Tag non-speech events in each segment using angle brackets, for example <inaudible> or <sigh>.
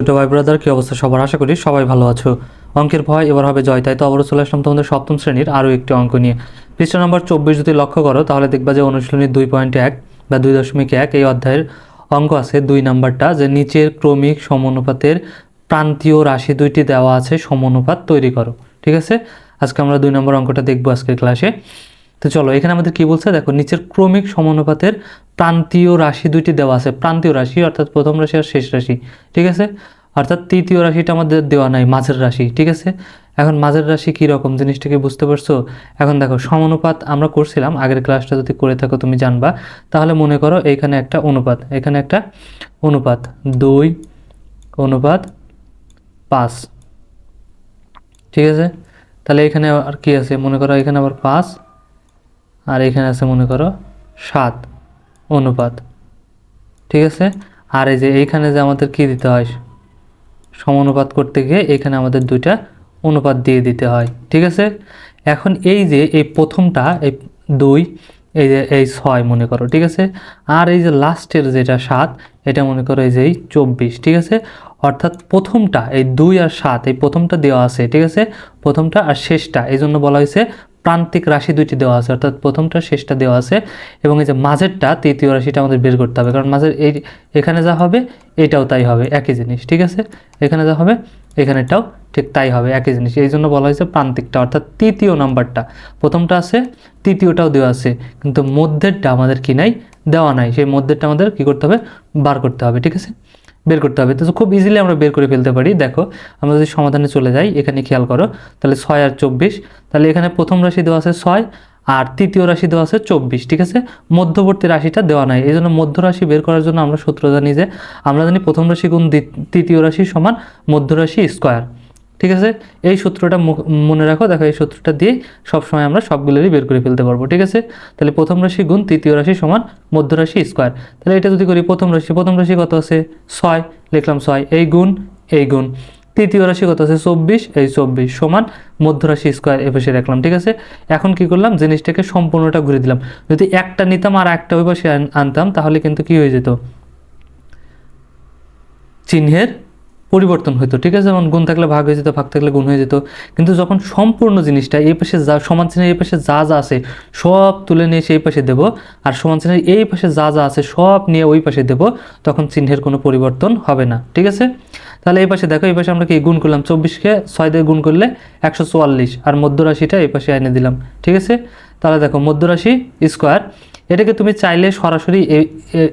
ছোট ভাই ব্রাদার কি অবস্থা সবার? আশা করি সবাই ভালো আছো। অঙ্কের ভয় এবার হবে জয়। তাই তো আবারও চলে আসলাম তোমাদের সপ্তম শ্রেণির আরও একটি অঙ্ক নিয়ে। পৃষ্ঠা নম্বর চব্বিশ যদি লক্ষ্য করো, তাহলে দেখবা যে অনুশীলনী দুই পয়েন্ট এক বা দুই দশমিক এক এই অধ্যায়ের অঙ্ক আছে দুই নাম্বারটা, যে নিচের ক্রমিক সমানুপাতের প্রান্তীয় রাশি দুইটি দেওয়া আছে, সমানুপাত তৈরি করো। ঠিক আছে? আজকে আমরা দুই নম্বর অঙ্কটা দেখব আজকের ক্লাসে তো চলো, এখানে আমাদের কি বলছে? দেখো, নিচের ক্রমিক সমানুপাতের প্রান্তীয় রাশি দুইটি দেওয়া আছে। প্রান্তীয় রাশি, অর্থাৎ প্রথম রাশি আর শেষ রাশি, ঠিক আছে? অর্থাৎ তৃতীয় রাশিটা আমাদের দেওয়া নাই, মাঝের রাশি, ঠিক আছে? এখন মাঝের রাশি কী রকম জিনিসটাকে বুঝতে পারছ? এখন দেখো, সমানুপাত আমরা করছিলাম, আগের ক্লাসটা যদি করে থাকো তুমি জানবা। তাহলে মনে করো এখানে একটা অনুপাত, এখানে একটা অনুপাত, দুই, অনুপাত পাঁচ, ঠিক আছে? তাহলে এখানে আর কি আছে? মনে করো এখানে আবার পাঁচ আর এখানে আছে, মনে করো, সাত অনুপাত। ঠিক আছে? আর এই যে এইখানে যে আমাদের কি দিতে হয়? সমানুপাত করতে গিয়ে এখানে আমাদের দুইটা অনুপাত দিয়ে দিতে হয়। ঠিক আছে? এখন এই যে এই প্রথমটা, এই দুই, এই যে এই ছয়, মনে করো, ঠিক আছে? আর এই যে লাস্টের যেটা সাত, এটা মনে করো এই যে এই চব্বিশ, ঠিক আছে? অর্থাৎ প্রথমটা, এই দুই আর সাত, এই প্রথমটা দেওয়া আছে, ঠিক আছে? প্রথমটা আর শেষটা, এই জন্য বলা হয়েছে প্রান্তিক রাশি দুইটি দেওয়া আছে, অর্থাৎ প্রথমটা, শেষটা দেওয়া আছে এবং এই যে মাঝেরটা, তৃতীয় রাশিটা আমাদের বের করতে হবে। কারণ মাঝের এই, এখানে যা হবে, এটাও তাই হবে, একই জিনিস, ঠিক আছে? এখানে যা হবে এখানেটাও ঠিক তাই হবে, একই জিনিস। এই জন্য বলা হয়েছে প্রান্তিকটা, অর্থাৎ তৃতীয় নাম্বারটা। প্রথমটা আছে, তৃতীয়টাও দেওয়া আছে, কিন্তু মধ্যেরটা আমাদের কি নাই, দেওয়া নাই। সেই মধ্যেরটা আমাদের কি করতে হবে, বার করতে হবে, ঠিক আছে? বের করতে হবে। তো খুব ইজিলি আমরা বের করে ফেলতে পারি। দেখো, আমরা যদি সমাধানে চলে যাই, এখানে খেয়াল করো, তাহলে ছয় আর চব্বিশ। তাহলে এখানে প্রথম রাশি দেওয়া আছে ছয় আর তৃতীয় রাশি দেওয়া আছে চব্বিশ, ঠিক আছে? মধ্যবর্তী রাশিটা দেওয়া নাই। এই জন্য মধ্য রাশি বের করার জন্য আমরা সূত্র জানি যে, আমরা জানি প্রথম রাশি গুণ তৃতীয় রাশি সমান মধ্য রাশি স্কোয়ার ঠিক আছে? এই সূত্রটা মনে রাখো, দেখো এই সূত্রটা দিয়ে সবসময় আমরা সবগুলোরই বের করে ফেলতে পারব, ঠিক আছে? তাহলে প্রথম রাশি গুণ, তৃতীয় রাশি সমান মধ্য রাশি স্কোয়ার তাহলে এটা যদি করি, প্রথম রাশি প্রথম রাশি কত আছে? ছয়, লিখলাম ছয়, এই গুণ এই গুণ। তৃতীয় রাশি কত আছে? চব্বিশ, এই চব্বিশ সমান মধ্য রাশি স্কোয়ার এ পাশে রাখলাম, ঠিক আছে? এখন কি করলাম? জিনিসটাকে সম্পূর্ণটা ঘুরে দিলাম। যদি একটা নিতাম আর একটা ওই পাশে আনতাম, তাহলে কিন্তু কি হয়ে যেত? চিহ্নের পরিবর্তন হতো ঠিক আছে? যেমন গুণ থাকলে ভাগ হয়ে যেত, ভাগ থাকলে গুণ হয়ে যেত। কিন্তু যখন সম্পূর্ণ জিনিসটা এই পাশে যা, সমান চিহ্নের এই পাশে যা যা আছে, সব তুলে নিয়ে সেই পাশে দেবো। আর সমান চিহ্নের এই পাশে যা যা আছে, সব নিয়ে ওই পাশে দেবো, তখন চিহ্নের কোনো পরিবর্তন হবে না, ঠিক আছে? তাহলে এই পাশে দেখো, এই পাশে আমরা কি গুণ করলাম? চব্বিশকে ছয় দিয়ে গুণ করলে একশো চুয়াল্লিশ। আর মধ্য রাশিটা এই পাশে এনে দিলাম, ঠিক আছে? তাহলে দেখো মধ্য রাশি স্কোয়ার এটাকে তুমি চাইলে সরাসরি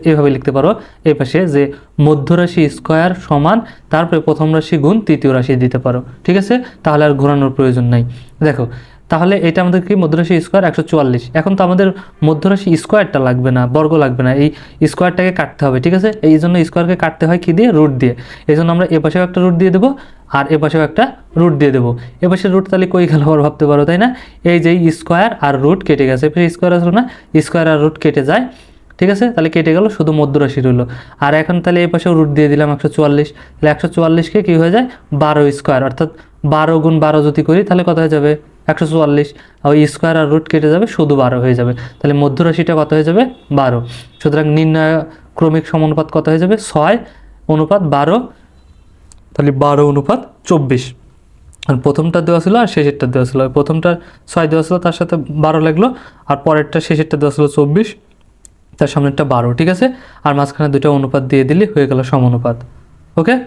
এভাবে লিখতে পারো। এ পাশে যে মধ্য রাশি স্কোয়ার সমান, তারপরে প্রথম রাশি গুণ, তৃতীয় রাশি দিতে পারো। ঠিক আছে? তাহলে আর ঘোরানোর প্রয়োজন নাই। দেখো তাহলে এটা আমাদের কি মধ্যরাশি স্কোয়ার একশো চুয়াল্লিশ। এখন তো আমাদের মধ্যরাশি স্কোয়ারটা লাগবে না, বর্গ লাগবে না। এই স্কোয়ারটাকে কাটতে হবে, ঠিক আছে? এই জন্য স্কোয়ারকে কাটতে হয় কি দিয়ে? রুট দিয়ে। এই জন্য আমরা এ পাশেও একটা রুট দিয়ে দেবো আর এ পাশেও একটা রুট দিয়ে দেবো। এ পাশের রুট তাহলে কই গেল আবার ভাবতে পারো, তাই না? এই যে স্কোয়ার আর রুট কেটে গেছে। এ স্কোয়ার আসলো না স্কোয়ার আর রুট কেটে যায়, ঠিক আছে? তাহলে কেটে গেল, শুধু মধ্যরাশি রইল। আর এখন তাহলে এই পাশেও রুট দিয়ে দিলাম একশো চুয়াল্লিশ। তাহলে একশো চুয়াল্লিশকে কী হয়ে যায়? বারো স্কোয়ার অর্থাৎ বারো গুণ বারো যদি করি, তাহলে কত হয়ে যাবে? একশো চুয়াল্লিশ ওই স্কোয়ার আর রুট কেটে যাবে, শুধু বারো হয়ে যাবে। তাহলে মধ্যরাশিটা কত হয়ে যাবে? বারো। সুতরাং নির্ণয় ক্রমিক সমানুপাত কত হয়ে যাবে? ছয় অনুপাত বারো। তাহলে বারো অনুপাত চব্বিশ। আর প্রথমটা দেওয়া ছিল আর শেষেরটা দেওয়া ছিল। প্রথমটা ছয় দেওয়া ছিল, তার সাথে বারো লাগল। আর পরেরটা, শেষেরটা দেওয়া ছিল চব্বিশ। তার সামনেরটা বারো, ঠিক আছে? আর মাঝখানে দুটো অনুপাত দিয়ে দিলে হয়ে গেল সমানুপাত। ওকে?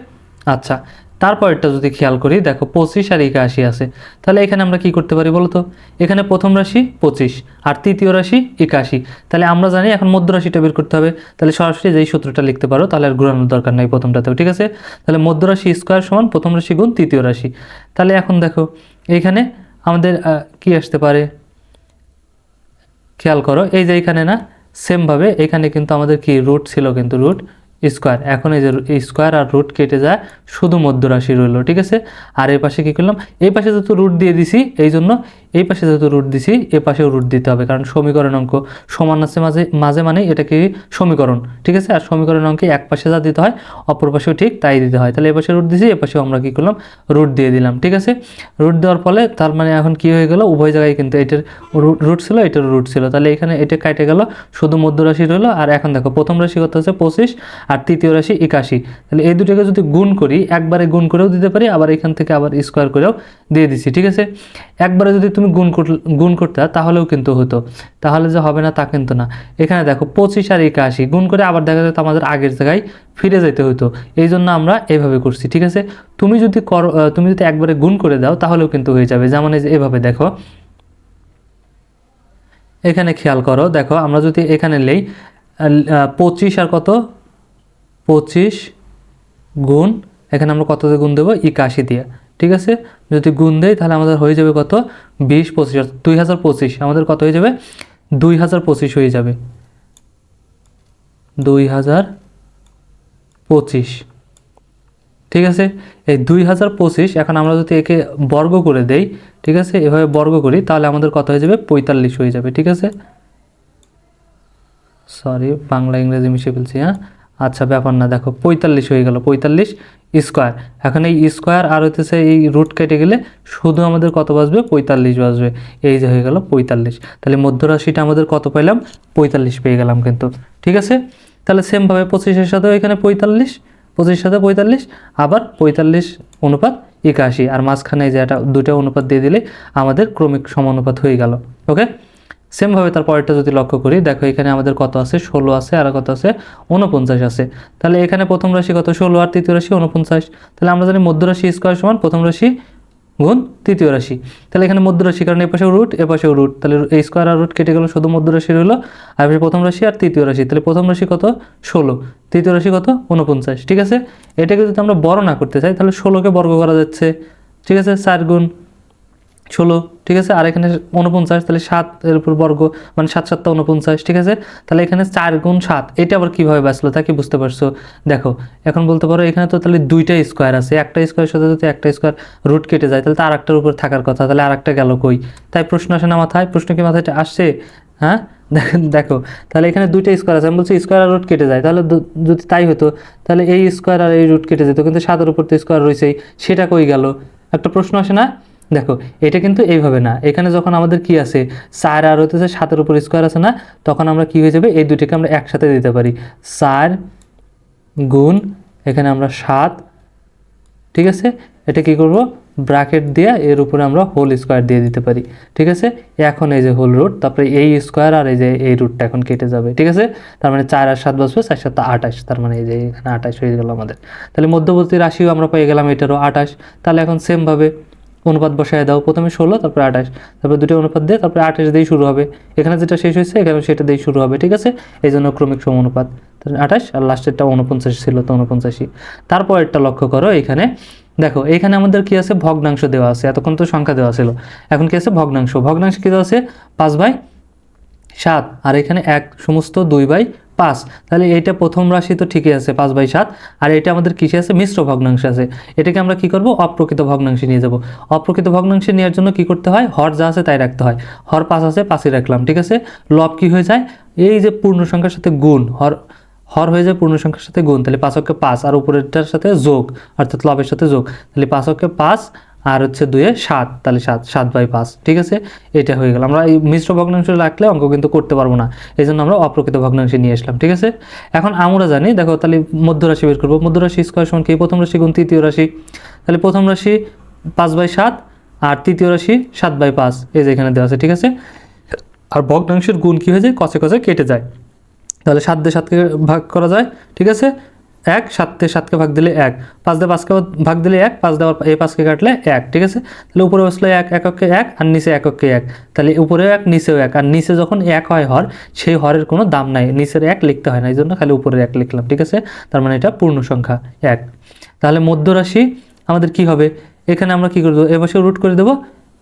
আচ্ছা। তারপরেরটা যদি খেয়াল করি, দেখো পঁচিশ আর একাশি আছে। তাহলে এখানে আমরা কি করতে পারি বলতো? এখানে প্রথম রাশি পঁচিশ, আর তৃতীয় রাশি একাশি। তাহলে আমরা জানি এখন মধ্য রাশিটা বের করতে হবে। তাহলে সরাসরি যেই সূত্রটা লিখতে পারো, তাহলে আর ঘুরানোর দরকার নাই প্রথমটাতেও, ঠিক আছে? তাহলে মধ্য রাশি স্কোয়ার সমান প্রথম রাশি গুণ তৃতীয় রাশি। তাহলে এখন দেখো, এখানে আমাদের কি আসতে পারে? খেয়াল করো, এই যে এখানে না সেমভাবে এখানে কিন্তু আমাদের কি রুট ছিল কিন্তু রুট স্কোয়ার। এখন এই যে স্কোয়ার আর রুট কেটে যায় শুধু মধ্যরাশি রইল, ঠিক আছে? আর এই পাশে কী করলাম? এই পাশে যেহেতু রুট দিয়ে দিছি এই জন্য এই পাশে যেহেতু রুট দিছি, এ পাশেও রুট দিতে হবে, কারণ সমীকরণ অঙ্ক সমান আছে মাঝে মাঝে মানে এটাকে সমীকরণ, ঠিক আছে? আর সমীকরণ অঙ্কে এক পাশে যা দিতে হয়, অপর পাশেও ঠিক তাই দিতে হয়। তাহলে এ পাশে রুট দিছি, এ পাশেও আমরা কী করলাম? রুট দিয়ে দিলাম, ঠিক আছে? রুট দেওয়ার ফলে তার মানে এখন কি হয়ে গেল? উভয় জায়গায় কিন্তু এটার রুট ছিল, এটার রুট ছিল। তাহলে এখানে এটা কেটে গেল, শুধু মধ্য রাশি রইল, আর এখন দেখো, প্রথম রাশি কত হচ্ছে পঁচিশ, আর তৃতীয় রাশি একাশি। তাহলে এই দুটোকে যদি গুণ করি, একবারে গুণ করেও দিতে পারি, আবার এখান থেকে আবার স্কোয়ার করেও দিয়ে দিচ্ছি ঠিক আছে? একবারে যদি তুমি গুণ গুণ করতে, তাহলেও কিন্তু হতো। তাহলে যে হবে না তা কিন্তু না। এখানে দেখো, পঁচিশ আর একাশি, গুণ করে আবার দেখা যেত আমাদের আগের জায়গায় ফিরে যেতে হতো এই জন্য আমরা এইভাবে করছি, ঠিক আছে? তুমি যদি কর তুমি যদি একবারে গুণ করে দাও, তাহলেও কিন্তু হয়ে যাবে। যেমন এই যে এভাবে দেখো। এখানে খেয়াল করো, দেখো, আমরা যদি এখানে নেই পঁচিশ আর কত? পঁচিশ গুণ, এখানে আমরা কত গুণ দেবো? একাশি দিয়ে। ঠিক আছে? যদি গুণ দেই তাহলে আমাদের হয়ে যাবে কত? বিশ পঁচিশ দুই হাজার পঁচিশ। আমাদের কত হয়ে যাবে? দুই হাজার পঁচিশ হয়ে যাবে। দুই হাজার পঁচিশ। ঠিক আছে? এই দুই হাজার পঁচিশ এখন আমরা যদি একে বর্গ করে দেই, ঠিক আছে? এভাবে বর্গ করি, তাহলে আমাদের কত হয়ে যাবে? পঁয়তাল্লিশ হয়ে যাবে। ঠিক আছে? সরি বাংলা, ইংরেজি মিশে ফেলছি হ্যাঁ? আচ্ছা ব্যাপার না, দেখো, পঁয়তাল্লিশ হয়ে গেল, পঁয়তাল্লিশ স্কোয়ার এখন এই স্কোয়ার আর হইতেছে এই রুট কেটে গেলে শুধু আমাদের কত বাজবে? পঁয়তাল্লিশ বাজবে। এই যে হয়ে গেল পঁয়তাল্লিশ। তাহলে মধ্যরাশিটা আমাদের কত পেলাম পঁয়তাল্লিশ পেয়ে গেলাম কিন্তু। ঠিক আছে? তাহলে সেমভাবে পঁচিশের সাথেও এখানে পঁয়তাল্লিশ, পঁচিশের সাথে পঁয়তাল্লিশ, আবার পঁয়তাল্লিশ অনুপাত একাশি। আর মাঝখানে যে একটা দুটো অনুপাত দিয়ে দিলে আমাদের ক্রমিক সমানুপাত হয়ে গেল। ওকে সেমভাবে তার পরেরটা যদি লক্ষ্য করি, দেখো এখানে আমাদের কত আছে? ষোলো আছে, আর কত আছে? উনপঞ্চাশ আছে। তাহলে এখানে প্রথম রাশি কত? ষোলো আর তৃতীয় রাশি উনপঞ্চাশ তাহলে আমরা জানি মধ্য রাশি স্কোয়ার সমান প্রথম রাশি গুণ তৃতীয় রাশি। তাহলে এখানে মধ্য রাশি কারণ এপাশেও রুট এপাশেও রুট তাহলে এই স্কোয়ার আর রুট কেটে গেল, শুধু মধ্য রাশি রইল। আর প্রথম রাশি আর তৃতীয় রাশি। তাহলে প্রথম রাশি কত? ষোলো। তৃতীয় রাশি কত? উনপঞ্চাশ ঠিক আছে? এটাকে যদি আমরা বড় না করতে চাই, তাহলে ষোলোকে বর্গ করা যাচ্ছে। ঠিক আছে? চার গুণ। ষোলো, ঠিক আছে? আর এখানে উনপঞ্চাশ তাহলে সাত এর উপর বর্গ মানে সাত সাতটা উনপঞ্চাশ ঠিক আছে? তাহলে এখানে চার গুণ সাত, এটা আবার কীভাবে বাঁচলো তা কি বুঝতে পারছ? দেখো, এখন বলতে পারো এখানে তো তাহলে দুইটা স্কোয়ার আছে, একটা স্কোয়ারের সাথে যদি একটা স্কোয়ার রুট কেটে যায়, তাহলে তো একটার উপর থাকার কথা, তাহলে আর একটা গেল কই? তাই প্রশ্ন আসে না মাথায়? প্রশ্ন কি মাথায় আসছে? হ্যাঁ? <laughs> দেখো তাহলে এখানে দুইটা স্কোয়ার আছে, আমি বলছি স্কোয়ার আর রুট কেটে যায়, তাহলে যদি তাই হতো, তাহলে এই স্কোয়ার আর এই রুট কেটে যেত, কিন্তু সাতের উপর তো স্কোয়ার রয়েছেই, সেটা কই গেল? একটা প্রশ্ন আসে না? দেখো, এটা কিন্তু এইভাবে না। এখানে যখন আমাদের কি আছে চার আর হতেছে সাতের উপর স্কোয়ার আছে না, তখন আমরা কি হয়ে যাবে, এই দুটিকে আমরা একসাথে দিতে পারি। চার গুণ, এখানে আমরা সাত, ঠিক আছে? এটা কি করব? ব্র্যাকেট দিয়ে এর উপরে আমরা হোল স্কোয়ার দিয়ে দিতে পারি। ঠিক আছে? এখন এই যে হোল রুট তারপরে এই স্কোয়ার আর এই যে এই রুটটা এখন কেটে যাবে, ঠিক আছে? তার মানে চার আর সাত বসবে, চার সাতটা আঠাশ, তার মানে এই যে এখানে আঠাশ হয়ে গেল আমাদের। তাহলে মধ্যবর্তী রাশিও আমরা পেয়ে গেলাম এটারও আঠাশ। তাহলে এখন সেমভাবে অনুপাত বসায় দাও। প্রথমে ষোলো, তারপরে আঠাশ। তারপরে দুটো অনুপাত দিয়ে তারপরে আঠাশ দিয়েই শুরু হবে। এখানে যেটা শেষ হয়েছে, এখানে সেটা দিয়েই শুরু হবে, ঠিক আছে? এই জন্য ক্রমিক সম অনুপাত। আঠাশ, আর লাস্টেরটা উনপঞ্চাশ ছিল, তো উনপঞ্চাশই তারপরেরটা লক্ষ্য করো এখানে। দেখো, এখানে আমাদের কি আছে? ভগ্নাংশ দেওয়া আছে। এতক্ষণ তো সংখ্যা দেওয়া ছিল। এখন কি আছে? ভগ্নাংশ। ভগ্নাংশ কি দেওয়া আছে? পাঁচ বাই সাত। আর এখানে এক, সমস্ত দুই বাই পাঁচ। তাহলে এইটা প্রথম রাশি তো ঠিকই আছে, পাঁচ বাই সাত। আর এটা আমাদের কিসে আছে? মিশ্র ভগ্নাংশ আছে। এটাকে আমরা কি করব? অপ্রকৃত ভগ্নাংশে নিয়ে যাব। অপ্রকৃত ভগ্নাংশে নেওয়ার জন্য কি করতে হয়? হর যা আছে তাই রাখতে হয়। হর পাঁচ আছে, পাঁচই রাখলাম, ঠিক আছে? লব কি হয়ে যায়? এই যে পূর্ণ সংখ্যার সাথে গুণ, হর হর হয়ে যায় পূর্ণ সংখ্যার সাথে গুণ। তাহলে পাঁচকে পাঁচ, আর উপরেরটার সাথে যোগ, অর্থাৎ লবের সাথে যোগ। তাহলে পাঁচকে পাঁচ আর হচ্ছে দুয়ে সাত, তাহলে সাত সাত বাই পাঁচ, ঠিক আছে? এটা হয়ে গেল। আমরা এই মিশ্র ভগ্নাংশ রাখলে অঙ্ক কিন্তু করতে পারব না। এই জন্য আমরা অপ্রকৃত ভগ্নাংশে নিয়ে আসলাম, ঠিক আছে? এখন আমরা জানি, দেখো তাহলে মধ্যরাশি বের করব। মধ্যরাশি স্কোয়ার সমান কি? প্রথম রাশি গুণ তৃতীয় রাশি। তাহলে প্রথম রাশি পাঁচ বাই সাত আর তৃতীয় রাশি সাত বাই পাঁচ, এই যে এখানে দেওয়া আছে, ঠিক আছে? আর ভগ্নাংশের গুণ কী হয়ে যায়? কষে কষে কেটে যায়। তাহলে সাত দিয়ে সাতকে ভাগ করা যায়, ঠিক আছে? এক সাত দিয়ে সাতকে ভাগ দিলে এক। পাঁচ দিয়ে পাঁচকে ভাগ দিলে এক, পাঁচ দেওয়ার এই পাঁচকে কাটলে এক, ঠিক আছে? তাহলে উপরে বসলে এক, এককে এক, আর নিচে এককে এক। তাহলে উপরেও এক, নিচেও এক। আর নিচে যখন এক হয় হর, সেই হরের কোনো দাম নাই। নিচের এক লিখতে হয় না, এই জন্য খালি উপরের এক লিখলাম, ঠিক আছে? তার মানে এটা পূর্ণ সংখ্যা, এক। তাহলে মধ্যরাশি আমাদের কি হবে? এখানে আমরা কি করে দেবো? এ পাশে রুট করে দেবো।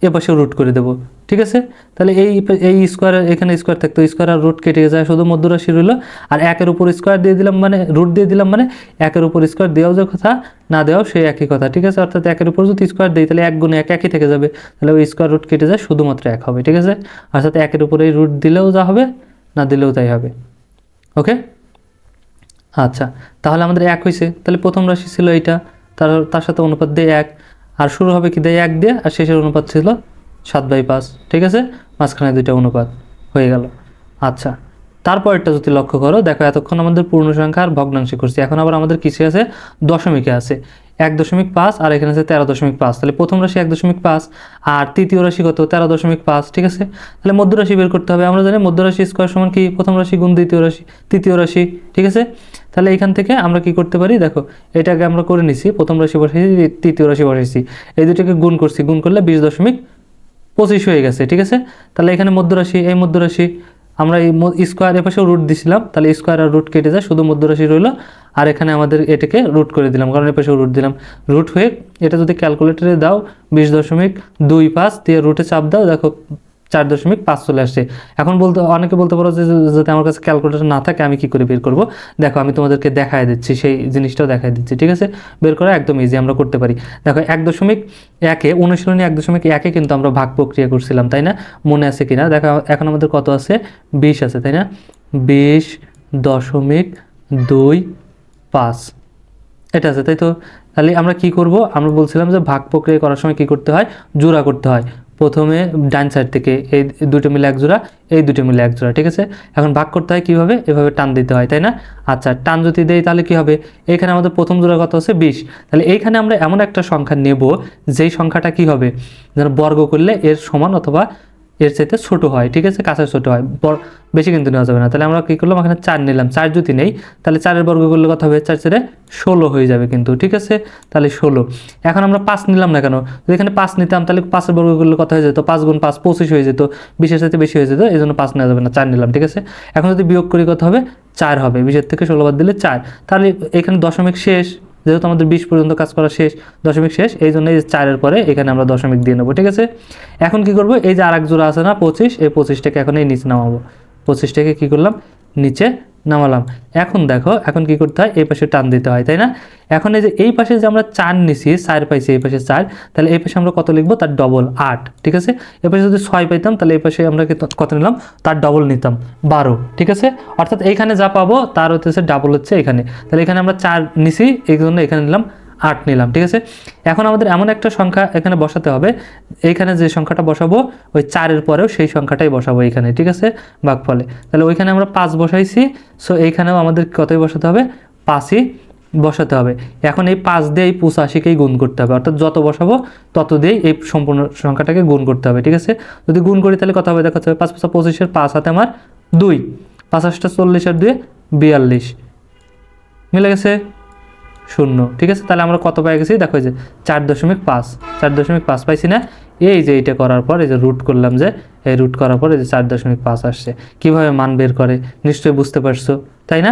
এ পাশে রুট করে দেবো, ঠিক আছে? তাহলে এই এই স্কোয়ার এখানে স্কোয়ার থাকতো স্কোয়ার আর রুট কেটে যায় শুধু মধ্যরাশি রইল, আর একের উপর স্কোয়ার দিয়ে দিলাম মানে রুট দিয়ে দিলাম মানে একের উপর স্কোয়ার দেওয়াও যে কথা, না দেওয়াও সেই একই কথা, ঠিক আছে? অর্থাৎ একের উপর যদি স্কোয়ার দিই, তাহলে এক গুণে এক একই থেকে যাবে, তাহলে ওই স্কোয়ার রুট কেটে যায়, শুধুমাত্র এক হবে, ঠিক আছে? অর্থাৎ একের উপরে রুট দিলেও যা হবে, না দিলেও তাই হবে ওকে আচ্ছা তাহলে আমাদের এক হয়েছে তাহলে প্রথম রাশি ছিল এইটা, তার তার সাথে অনুপাত দিয়ে এক আর শুরু হবে কি দেয় এক দিয়ে, আর শেষের অনুপাত ছিল সাত বাই পাঁচ, ঠিক আছে? মাঝখানে দুইটা অনুপাত হয়ে গেল। আচ্ছা তারপরটা যদি লক্ষ্য করো, দেখো এতক্ষণ আমাদের পূর্ণ সংখ্যা আর ভগ্নাংশে করছি। এখন আবার আমাদের কিসে আছে? দশমিকে আছে। এক দশমিক পাঁচ আর এখানে আছে তেরো দশমিক পাঁচ। তাহলে প্রথম রাশি এক দশমিক পাঁচ আর তৃতীয় রাশি কত? তেরো দশমিক পাঁচ, ঠিক আছে? তাহলে মধ্য রাশি বের করতে হবে। আমরা জানি মধ্য রাশি স্কোয়ার সমান কি? প্রথম রাশি গুণ দ্বিতীয় রাশি, তৃতীয় রাশি, ঠিক আছে? তাহলে এখান থেকে আমরা কি করতে পারি? দেখো, এটাকে আমরা করে নিছি। প্রথম রাশি বসাইছি তৃতীয় রাশি বসাইছি এই দুটোকে গুণ করছি। গুণ করলে বিশ দশমিক পঁচিশ হয়ে গেছে, ঠিক আছে? তাহলে এখানে মধ্য মধ্যরাশি এই মধ্যরাশি আমরা এই স্কোয়ার পাশেও রুট দিছিলাম, তাহলে স্কোয়ার আর রুট কেটে যায়, শুধু মধ্যরাশি রইল, আর এখানে আমাদের এটাকে রুট করে দিলাম, কারণ এর পাশেও রুট দিলাম। রুট হয়ে, এটা যদি ক্যালকুলেটরে দাও, বিশ দশমিক দুই পাঁচ, দিয়ে রুটে চাপ দাও, দেখো চার দশমিক পাঁচ চলে আসছে। এখন বলতে, অনেকে বলতে পারো যে যদি আমার কাছে ক্যালকুলেটর না থাকে, আমি কি করে বের করব? দেখো, আমি তোমাদেরকে দেখায় দিচ্ছি, সেই জিনিসটাও দেখায় দিচ্ছি, ঠিক আছে? বের করা একদম ইজি আমরা করতে পারি। দেখো, এক দশমিক একে, অনুশীলনী এক দশমিক একে কিন্তু আমরা ভাগ প্রক্রিয়া করছিলাম, তাই না? মনে আছে কিনা? দেখো, এখন আমাদের কত আছে? বিশ আছে, তাই না? বিশ দশমিক দুই পাঁচ। এটা আছে, তাই তো? তাহলে আমরা কি করব? আমরা বলছিলাম যে, ভাগ প্রক্রিয়া করার সময় কি করতে হয়? জোড়া করতে হয়। প্রথমে ডান সাইড থেকে এই দুটো মিলে এক জোড়া, এই দুটো মিলে এক জোড়া, ঠিক আছে? এখন ভাগ করতে হয় কীভাবে? এভাবে টান দিতে হয়, তাই না? আচ্ছা টান যদি দেয় তাহলে কি হবে? এখানে আমাদের প্রথম জোড়া কত আছে বিশ। তাহলে এইখানে আমরা এমন একটা সংখ্যা নেব, যেই সংখ্যাটা কি হবে? যেন বর্গ করলে এর সমান অথবা এর চাইতে ছোট হয়, ঠিক আছে? কাছে ছোট হয়। বড় বেশি কিন্তু নেওয়া যাবে না। তাহলে আমরা কী করলাম? এখানে চার নিলাম। চার যদি নেই, তাহলে চারের বর্গ করলে কত হবে চার চারে ষোলো হয়ে যাবে কিন্তু, ঠিক আছে? তাহলে ষোলো। এখন আমরা পাঁচ নিলাম না কেন? যদি এখানে পাঁচ নিতাম, তাহলে পাঁচের বর্গ করলে কত হয়ে যেত। পাঁচ গুণ পাঁচ পঁচিশ হয়ে যেত। বিশের সাথে বেশি হয়ে যেত এই জন্য পাঁচ নেওয়া যাবে না, চার নিলাম, ঠিক আছে? এখন যদি বিয়োগ করি কথা হবে? চার হবে। বিশের থেকে ষোলো বাদ দিলে চার। তাহলে এখানে দশমিক শেষ। যেহেতু আমাদের বিশ পর্যন্ত কাজ করা শেষ, দশমিক শেষ, এই জন্য এই চারের পরে এখানে আমরা দশমিক দিয়ে নেব, ঠিক আছে? এখন কি করব? এই যে আর এক জোড়া আছে না, পঁচিশ, এই পঁচিশটাকে এখন এই নিচে নামাবো। পঁচিশটাকে কি করলাম? নিচে নামালাম। এখন দেখো, এখন কি করতে হয়? এই পাশে টান দিতে হয়, তাই না? এখন এই যে এই পাশে যে আমরা চার নিছি, চার পাইছি, এই পাশে চার, তাহলে এই পাশে আমরা কত লিখব? তার ডবল আট, ঠিক আছে? এই পাশে যদি ছয় পাইতাম, তাহলে এই পাশে আমরা কত নিলাম? তার ডবল নিতাম, বারো, ঠিক আছে? অর্থাৎ এইখানে যা পাবো, তার হচ্ছে ডাবল হচ্ছে এখানে। তাহলে এখানে আমরা চার নিছি, এই জন্য এখানে নিলাম আট নিলাম, ঠিক আছে? এখন আমাদের এমন একটা সংখ্যা এখানে বসাতে হবে, এইখানে যে সংখ্যাটা বসাবো, ওই চারের পরেও সেই সংখ্যাটাই বসাবো এইখানে, ঠিক আছে? ভাগফলে তাহলে ওইখানে আমরা পাঁচ বসাইছি সো এইখানেও আমাদের কতই বসাতে হবে? পাঁচই বসাতে হবে। এখন এই পাঁচ দিয়ে এই পঁচাশিকেই গুণ করতে হবে, অর্থাৎ যত বসাবো, তত দিয়েই এই সম্পূর্ণ সংখ্যাটাকে গুণ করতে হবে, ঠিক আছে? যদি গুণ করি তাহলে কত হবে? দেখাতে হবে পাঁচ পাঁচা পঁচিশের পাঁচ হাতে আমার দুই পাঁচাশটা চল্লিশ আর দুয়ে বিয়াল্লিশ। মিলে গেছে? শূন্য। ঠিক আছে? তাহলে আমরা কত পাই গেছি? দেখো যে চার দশমিক পাঁচ। চার দশমিক পাঁচ পাইছি না? এই যে এইটা করার পর এই যে রুট করলাম যে, এই রুট করার পর এই যে চার দশমিক পাঁচ আসছে। কীভাবে মান বের করে? নিশ্চয়ই বুঝতে পারছ, তাই না?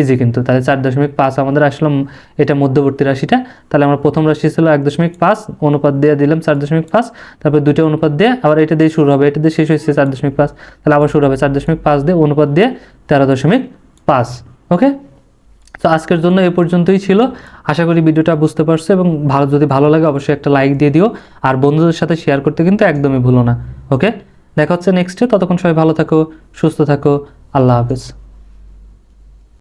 ইজি কিন্তু, তাহলে চার দশমিক পাঁচ আমাদের আসলো এটা মধ্যবর্তী রাশিটা। তাহলে আমরা প্রথম রাশি ছিল এক দশমিক পাঁচ, অনুপাত দিয়ে দিলাম চার দশমিক পাঁচ, তারপর দুইটা অনুপাত দিয়ে আবার এটা দিয়ে শুরু হবে। এটা দিয়ে শেষ হয়েছে চার দশমিক পাঁচ, তাহলে আবার শুরু হবে চার দশমিক পাঁচ দিয়ে অনুপাত দিয়ে তেরো দশমিক পাঁচ ওকে তো আজকের জন্য এ পর্যন্তই ছিল। আশা করি ভিডিওটা বুঝতে পারছ এবং ভালো যদি ভালো লাগে অবশ্যই একটা লাইক দিয়ে দিও। আর বন্ধুদের সাথে শেয়ার করতে কিন্তু একদমই ভুলো না। ওকে দেখা হচ্ছে নেক্সটে ততক্ষণ সবাই ভালো থাকো, সুস্থ থাকো। আল্লাহ হাফেজ।